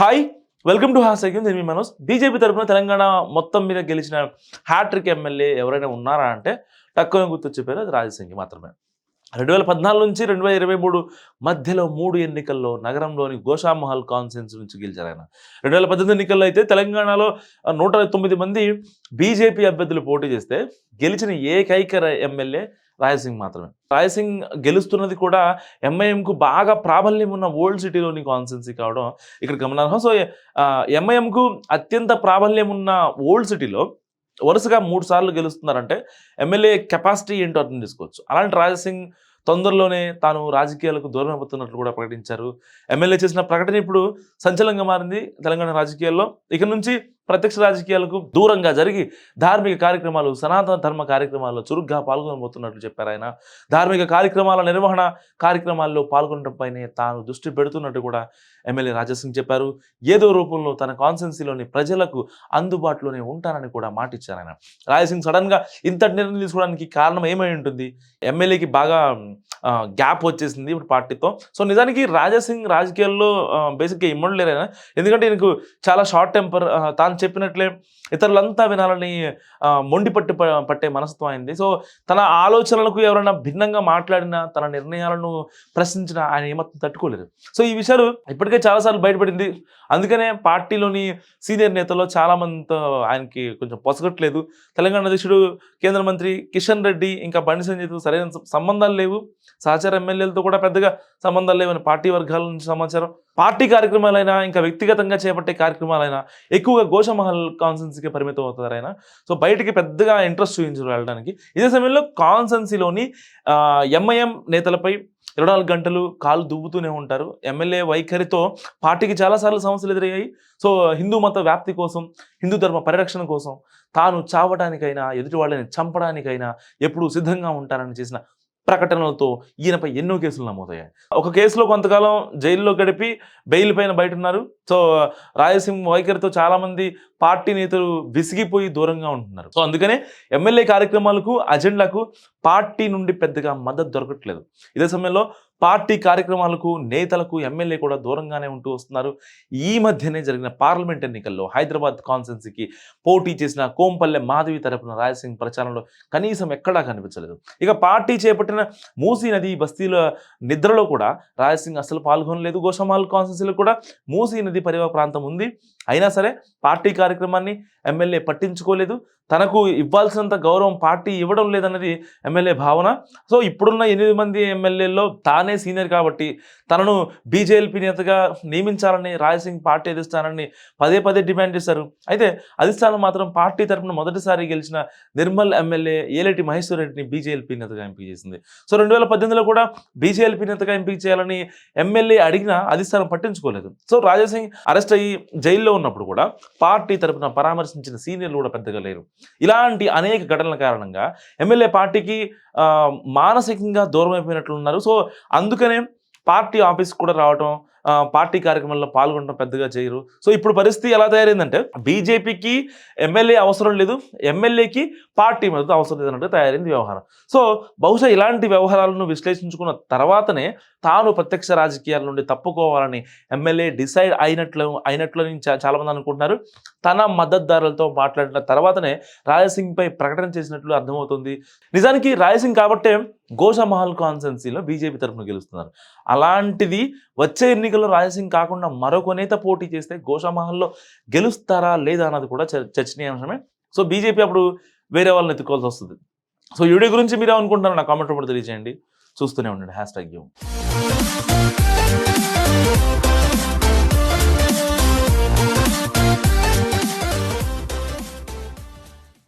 Hi welcome to has నేను మీ Manoj. BJP తరఫున తెలంగాణ మొత్తం మీద గెలిచిన హ్యాట్రిక్ ఎమ్మెల్యే ఎవరైనా ఉన్నారా అంటే తక్కువ గుర్తొచ్చే పేరు అది రాజసింగి మాత్రమే. రెండు వేల పద్నాలుగు నుంచి రెండు వేల ఇరవై మూడు మధ్యలో మూడు ఎన్నికల్లో నగరంలోని గోషామహల్ కాన్సెన్స్ నుంచి గెలిచారు ఆయన. రెండు వేల పద్దెనిమిది ఎన్నికల్లో అయితే తెలంగాణలో నూట తొమ్మిది మంది బీజేపీ అభ్యర్థులు పోటీ చేస్తే గెలిచిన ఏకైక ఎమ్మెల్యే రాయసింగ్ మాత్రమే. రాయసింగ్ గెలుస్తున్నది కూడా ఎంఐఎంకు బాగా ప్రాబల్యం ఉన్న ఓల్డ్ సిటీలోని కాన్సెన్సీ కావడం ఇక్కడ గమనార్హం. సో ఎంఐఎంకు అత్యంత ప్రాబల్యం ఉన్న ఓల్డ్ సిటీలో వరుసగా మూడు సార్లు గెలుస్తున్నారంటే ఎమ్మెల్యే కెపాసిటీ ఏంటో అర్థం చేసుకోవచ్చు. అలాంటి రాజసింగ్ తొందరలోనే తాను రాజకీయాలకు దూరం అవుతున్నట్లు కూడా ప్రకటించారు. ఎమ్మెల్యే చేసిన ప్రకటన ఇప్పుడు సంచలనంగా మారింది తెలంగాణ రాజకీయాల్లో. ఇక నుంచి ప్రత్యక్ష రాజకీయాలకు దూరంగా జరిగి ధార్మిక కార్యక్రమాలు సనాతన ధర్మ కార్యక్రమాల్లో చురుగ్గా పాల్గొనబోతున్నట్లు చెప్పారు ఆయన. ధార్మిక కార్యక్రమాల నిర్వహణ కార్యక్రమాల్లో పాల్గొనడంపైనే తాను దృష్టి పెడుతున్నట్టు కూడా ఎమ్మెల్యే రాజాసింగ్ చెప్పారు. ఏదో రూపంలో తన కాన్సెన్సీలోని ప్రజలకు అందుబాటులోనే ఉంటానని కూడా మాటిచ్చారు ఆయన. రాజసింగ్ సడన్గా ఇంతటి నిర్ణయం తీసుకోవడానికి కారణం ఏమై ఉంటుంది? ఎమ్మెల్యేకి బాగా గ్యాప్ వచ్చేసింది ఇప్పుడు పార్టీతో. సో నిజానికి రాజాసింగ్ రాజకీయాల్లో బేసిక్గా ఇమ్మడలేరు ఎందుకంటే ఈయనకు చాలా షార్ట్ టెంపర్ తాను చెప్పినట్లే ఇతరులంతా వినాలని మొండి పట్టి ప- పట్టే మనస్తత్వం అయింది. సో తన ఆలోచనలకు ఎవరైనా భిన్నంగా మాట్లాడినా తన నిర్ణయాలను ప్రశ్నించినా ఆయన ఏమాత్రం తట్టుకోలేరు. సో ఈ విషయాలు ఇప్పటికే చాలాసార్లు బయటపడింది. అందుకనే పార్టీలోని సీనియర్ నేతల్లో చాలామందితో ఆయనకి కొంచెం పొసగట్లేదు. తెలంగాణ అధ్యక్షుడు కేంద్ర మంత్రి కిషన్ రెడ్డి ఇంకా బండి సంజయ్తో సరైన సంబంధాలు లేవు. సహచార ఎమ్మెల్యేలతో కూడా పెద్దగా సంబంధాలు లేవని పార్టీ వర్గాల నుంచి సమాచారం పార్టీ కార్యక్రమాలైనా ఇంకా వ్యక్తిగతంగా చేపట్టే కార్యక్రమాలైనా ఎక్కువగా గోషమహల్ కాన్సెన్సీకి పరిమితం అవుతారు ఆయన. సో బయటికి పెద్దగా ఇంట్రెస్ట్ చూపించారు వెళ్ళడానికి. ఇదే సమయంలో కాన్సెన్సీలోని ఎంఐఎం నేతలపై ఇరవై నాలుగు గంటలు కాలు దువ్వుతూనే ఉంటారు. ఎమ్మెల్యే వైఖరితో పార్టీకి చాలాసార్లు సమస్యలు ఎదురయ్యాయి. సో హిందూ మత వ్యాప్తి కోసం హిందూ ధర్మ పరిరక్షణ కోసం తాను చావడానికైనా ఎదుటి వాళ్ళని చంపడానికైనా ఎప్పుడూ సిద్ధంగా ఉంటారని చేసిన ప్రకటనలతో ఈయనపై ఎన్నో కేసులు నమోదయ్యాయి. ఒక కేసులో కొంతకాలం జైల్లో గడిపి బెయిల్ పైన బయట ఉన్నారు సో రాయలసీమ వైఖరితో చాలామంది పార్టీ నేతలు విసిగిపోయి దూరంగా ఉంటున్నారు. సో అందుకనే ఎమ్మెల్యే కార్యక్రమాలకు అజెండాకు పార్టీ నుండి పెద్దగా మద్దతు దొరకట్లేదు. ఇదే సమయంలో పార్టీ కార్యక్రమాలకు నేతలకు ఎమ్మెల్యే కూడా దూరంగానే ఉంటూ వస్తున్నారు. ఈ మధ్యనే జరిగిన పార్లమెంట్ ఎన్నికల్లో హైదరాబాద్ కాన్సెన్సీకి పోటీ చేసిన కోంపల్లె మాధవి తరపున రాయసింగ్ ప్రచారంలో కనీసం ఎక్కడా కనిపించలేదు. ఇక పార్టీ చేపట్టిన మూసీ నది బస్తీల నిద్రలో కూడా రాయసింగ్ అసలు పాల్గొనలేదు. గోషమాల్ కాన్సెన్సీలో కూడా మూసీ నది పరివ ప్రాంతం ఉంది. అయినా సరే పార్టీ కార్యక్రమాన్ని ఎమ్మెల్యే పట్టించుకోలేదు. తనకు ఇవ్వాల్సినంత గౌరవం పార్టీ ఇవ్వడం లేదన్నది ఎమ్మెల్యే భావన. సో ఇప్పుడున్న ఎనిమిది మంది ఎమ్మెల్యేల్లో తానే సీనియర్ కాబట్టి తనను బీజేపీ నేతగా నియమించాలని రాయసింగ్ పార్టీ అధిష్టానాన్ని పదే పదే డిమాండ్ చేశారు. అయితే అధిష్టానం మాత్రం పార్టీ తరపున మొదటిసారి గెలిచిన నిర్మల్ ఎమ్మెల్యే ఏలేటి మహేశ్వర్ రెడ్డిని బీజేపీ నేతగా ఎంపిక చేసింది. సో రెండు వేల పద్దెనిమిదిలో కూడా బీజేపీ నేతగా ఎంపిక చేయాలని ఎమ్మెల్యే అడిగినా అధిష్టానం పట్టించుకోలేదు. సో రాజాసింగ్ అరెస్ట్ అయ్యి జైల్లో ఉన్నప్పుడు కూడా పార్టీ తరపున పరామర్శించిన సీనియర్లు కూడా పెద్దగా లేరు. ఇలాంటి అనేక ఘటనల కారణంగా ఎమ్మెల్యే పార్టీకి మానసికంగా దూరం అయిపోయినట్లున్నారు సో అందుకనే పార్టీ ఆఫీస్ కూడా రావటం పార్టీ కార్యక్రమాల్లో పాల్గొనడం పెద్దగా చేయరు. సో ఇప్పుడు పరిస్థితి ఎలా తయారైందంటే బీజేపీకి ఎమ్మెల్యే అవసరం లేదు. ఎమ్మెల్యేకి పార్టీ మద్దతు అవసరం లేదన్నట్టు తయారైంది వ్యవహారం. సో బహుశా ఇలాంటి వ్యవహారాలను విశ్లేషించుకున్న తర్వాతనే తాను ప్రత్యక్ష రాజకీయాల నుండి తప్పుకోవాలని ఎమ్మెల్యే డిసైడ్ అయినట్లు అయినట్లు చాలామంది చాలా మంది అనుకుంటున్నారు. తన మద్దతుదారులతో మాట్లాడిన తర్వాతనే రాయసింగ్పై ప్రకటన చేసినట్లు అర్థమవుతుంది. నిజానికి రాయసింగ్ కాబట్టే గోషామహల్ కాన్సెన్సీలో బీజేపీ తరఫున గెలుస్తున్నారు. అలాంటిది వచ్చే ఎన్నికల్లో రాజసింగ్ కాకుండా మరొక నేత పోటీ చేస్తే గోషామహల్లో గెలుస్తారా లేదా అన్నది కూడా చర్- చర్చనీయాంశమే. సో బీజేపీ అప్పుడు వేరే వాళ్ళని ఎత్తుకోవాల్సి వస్తుంది. సో ఈ వీడియో గురించి మీరు అనుకుంటున్నారు నా కామెంట్ రూపంలో తెలియజేయండి. చూస్తూనే ఉండండి. Hash tag